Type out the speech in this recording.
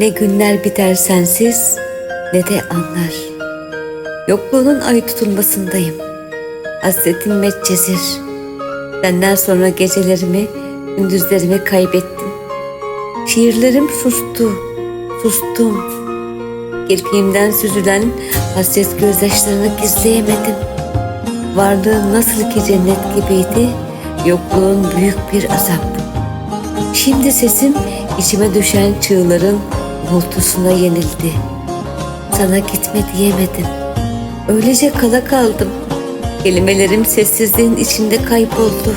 Ne günler biter sensiz ne de anlar. Yokluğunun ay tutulmasındayım. Hasretim metcezir. Senden sonra gecelerimi, gündüzlerimi kaybettim. Şiirlerim sustu, sustum. Kirpiğimden süzülen hasret gözyaşlarını gizleyemedim. Varlığın nasıl ki cennet gibiydi, yokluğun büyük bir azap. Şimdi sesim içime düşen çığların uğultusuna yenildi. Sana gitme diyemedim. Öylece kala kaldım. Kelimelerim sessizliğin içinde kayboldu.